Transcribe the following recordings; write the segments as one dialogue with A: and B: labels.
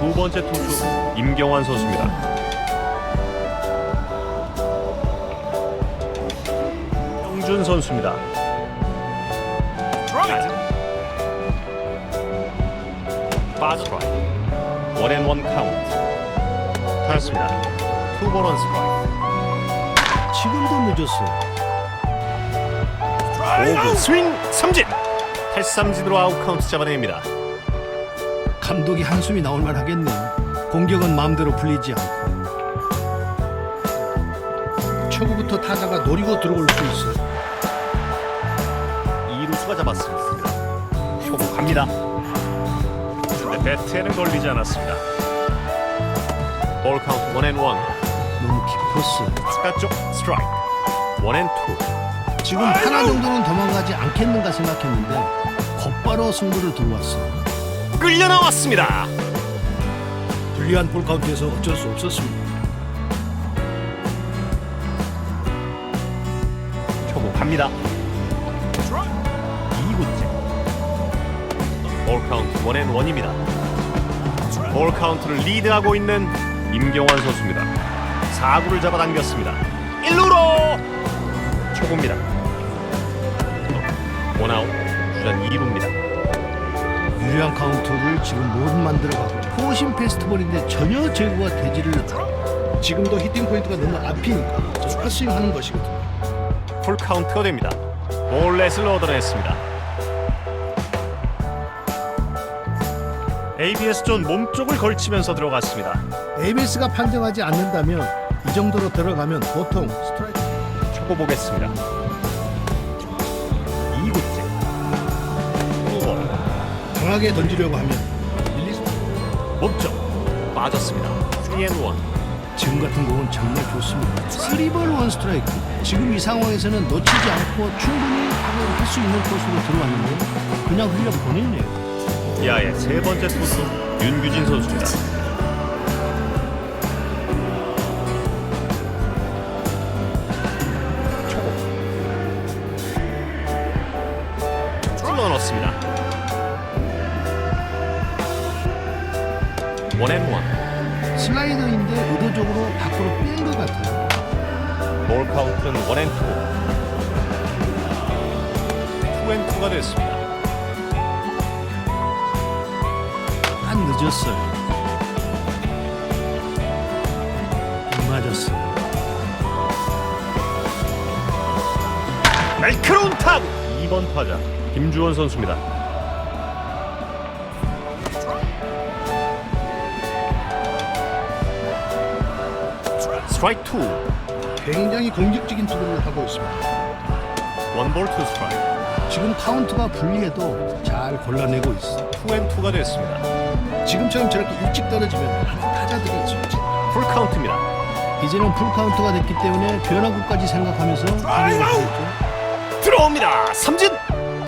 A: 두 번째 투수 임경환 선수입니다. 영준 선수입니다. 빠스트라이크 원앤원 카운트 그렇습니다. 투볼 원 스트라이크
B: 지금도 늦었어요.
A: 5구 스윙 삼진 탈삼진으로 아웃 카운트 잡아냅니다.
B: 감독이 한숨이 나올 만하겠네요. 공격은 마음대로 풀리지 않고 초구부터 타자가 노리고 들어올 수 있어요.
A: 2루수가 잡았습니다. 초구 갑니다. 근데 배트에는 걸리지 않았습니다. 볼 카운트 원앤원
B: 너무 깊었어요.
A: 추가 쪽 스트라이크 원앤투
B: 지금 하나 정도는 도망가지 않겠는가 생각했는데 곧바로 승부를 들어왔어요.
A: 끌려 나왔습니다.
B: 불리한 볼 카운트에서 어쩔 수 없었습니다.
A: 초구 갑니다. 2구째 볼 카운트 원앤 원입니다. 볼 카운트를 리드하고 있는 임경환 선수입니다. 4구를 잡아당겼습니다. 1루로 초구입니다. 원아웃 주전 2루입니다.
B: 유리한 카운트를 지금 못 만들어가고 포심 페스티벌인데 전혀 제구가 되지를 않아요. 지금도 히팅 포인트가 너무 앞이니까 저 패스윙 하는 것이거든요.
A: 풀 카운트가 됩니다. 볼넷을 얻어냈습니다. ABS 존 몸쪽을 걸치면서 들어갔습니다.
B: ABS가 판정하지 않는다면 이 정도로 들어가면 보통 스트라이크
A: 초고 보겠습니다.
B: 강하게 던지려고 하면 릴리스
A: 몸쪽 빠졌습니다. 3앤1
B: 지금 같은 공은 정말 좋습니다. 3볼 원 스트라이크. 지금 이 상황에서는 놓치지 않고 충분히 타격을 할수 있는 코스로 들어왔는데 그냥 흘려 보내네요.
A: 야의 세 번째 투수 윤규진 선수입니다. 넣었습니다. 원앤원
B: 슬라이더인데 의도적으로 밖으로 뺀 것 같아요.
A: 볼 카운트는 원앤투 투앤투가 됐습니다.
B: 안 늦었어요. 안 맞았어요.
A: 날카로운 타구 2번 타자 김주원 선수입니다. 스트라이크 2
B: 굉장히 공격적인 투구를 하고 있습니다.
A: 원볼 투 스트라이크
B: 지금 카운트가 불리해도 잘 골라내고 있어.
A: 투앤투가 됐습니다.
B: 지금처럼 저렇게 일찍 떨어지면 많은 타자들이 있어요.
A: 풀 카운트입니다.
B: 이제는 풀 카운트가 됐기 때문에 변화구까지 생각하면서 타격을 하겠죠.
A: 들어옵니다. 삼진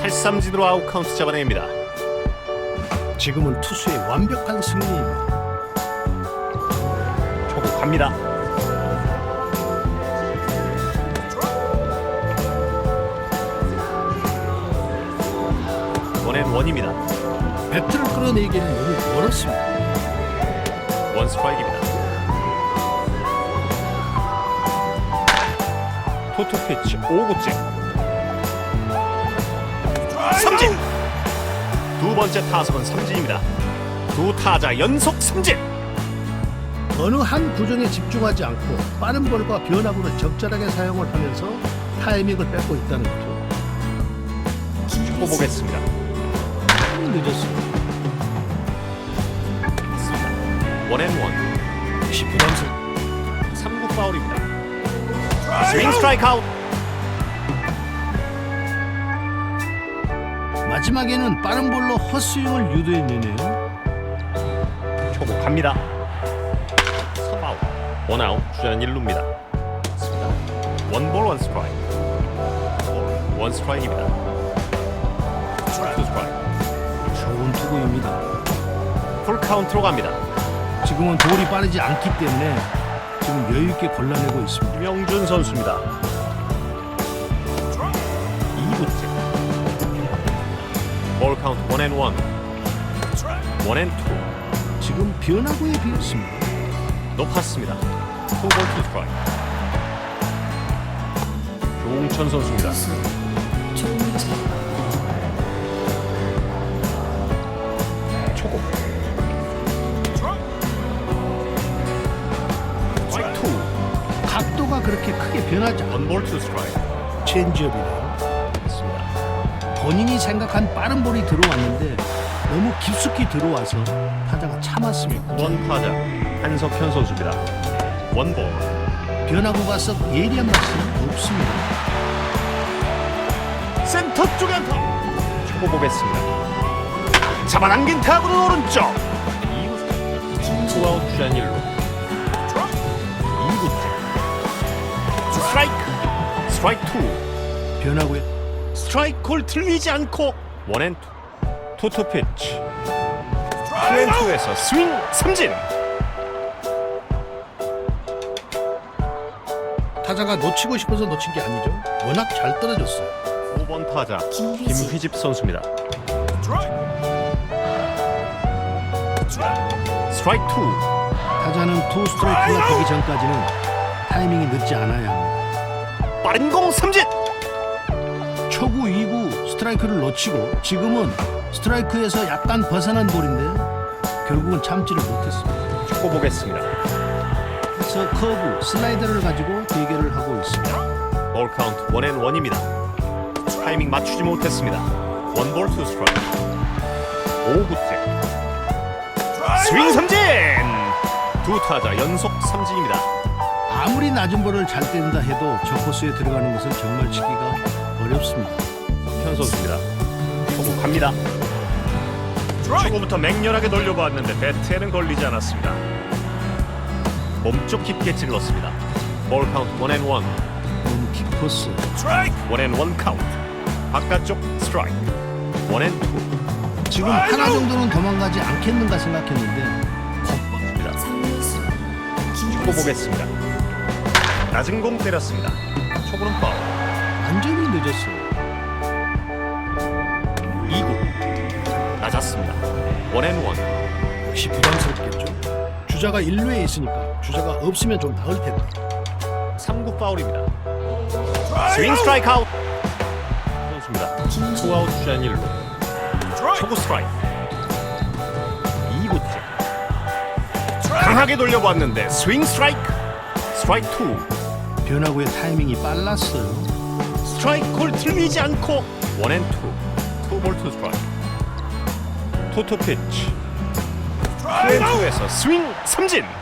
A: 탈삼진으로 아웃 카운트 잡아냅니다.
B: 지금은 투수의 완벽한 승리입니다.
A: 초구 갑니다. 원입니다.
B: 배트를 끌어내기에는 너무 멀었습니다.
A: 원 스트라이크입니다. 토토 피치 5구째 삼진 두 번째 타석은 삼진입니다. 두 타자 연속 삼진
B: 어느 한 구종에 집중하지 않고 빠른 볼과 변화구를 적절하게 사용을 하면서 타이밍을 뺏고 있다는 거죠.
A: 축구 보겠습니다.
B: 조금 늦었어요.
A: 원앤 원
B: 10부담스
A: 3구 파울입니다. 스윙 스트라이크 아웃
B: 마지막에는 빠른 볼로 헛스윙을 유도해내네요.
A: 초구 갑니다. 3아웃 원아웃 주자는 1루입니다. 원볼 원 스트라이크 원 스트라이크입니다. 투 스트라이크
B: 좋은 투구입니다.
A: 풀 카운트로 갑니다.
B: 지금은 볼이 빠르지 않기 때문에 지금 여유 있게 골라내고 있습니다.
A: 김영준 선수입니다. 2구째 볼 카운트 원앤원 원앤투
B: 지금 변화구에 비했습니다.
A: 높았습니다. 투볼 투 스트라이크. 조홍천 선수입니다.
B: 그렇게 크게 변하지 않
A: 원볼 투 스트라이크.
B: 체인지업이네요.
A: 있습니다.
B: 본인이 생각한 빠른 볼이 들어왔는데 너무 깊숙이 들어와서 타자가 참았습니다.
A: 원 타자 한석현 선수입니다. 원볼.
B: 변화구가 썩 예리한 맛은 없습니다.
A: 센터 쪽에 안타. 초고 보겠습니다. 잡아당긴 타구는 오른쪽. 2구 투아웃 1루. 스트라이크. 스트라이크 투.
B: 변화구에
A: 스트라이크 콜 들리지 않고 원앤투. 투투 피치. 투앤투에서 스윙 삼진.
B: 타자가 놓치고 싶어서 놓친 게 아니죠. 워낙 잘 떨어졌어요.
A: 5번 타자 김휘집 선수입니다. 스트라이크 투.
B: 타자는 투 스트라이크가 되기 전까지는 타이밍이 늦지 않아야 합니다.
A: 빠른 공 삼진.
B: 초구 2구 스트라이크를 놓치고 지금은 스트라이크에서 약간 벗어난 볼인데 결국은 참지를 못했습니다.
A: 초고 보겠습니다.
B: 그래서 커브, 슬라이더를 가지고 대결을 하고 있습니다.
A: 볼 카운트 원앤 원입니다. 타이밍 맞추지 못했습니다. 원볼 투 스트라이크. 5구째. 스윙 삼진. 두 타자 연속 삼진입니다.
B: 아무리 낮은 볼을 잘 뗀다 해도 저 코스에 들어가는 것은 정말 치기가 어렵습니다.
A: 현 선수입니다. 초구 갑니다. 초구부터 맹렬하게 돌려보았는데 배트에는 걸리지 않았습니다. 몸쪽 깊게 찔렀습니다. 볼 카운트 원앤 원.
B: 너무 킥코스.
A: 원앤 원 카운트. 바깥쪽 스트라이크. 원앤 투.
B: 지금 하나 정도는 도망가지 않겠는가 생각했는데
A: 겁니다. 초구 보겠습니다. 낮은 공 때렸습니다. 초구는 파울.
B: 완전히 늦었어요.
A: 2구 낮았습니다. 원앤 원.
B: 역시 부담스럽겠죠. 주자가 1루에 있으니까 주자가 없으면 좀 나을 텐데.
A: 3구 파울입니다. 스윙 스트라이크 아웃. 선수입니다. 투아웃 주자 1루. 초구 스트라이크. 2구째. 강하게 돌려봤는데 스윙 스트라이크. 스트라이크 2.
B: 변화구의 타이밍이 빨랐어요.
A: 스트라이크 콜 들리지 않고 원앤 투. 투볼 투 스트라이크. 투투 피치. 투앤투에서 스윙 삼진.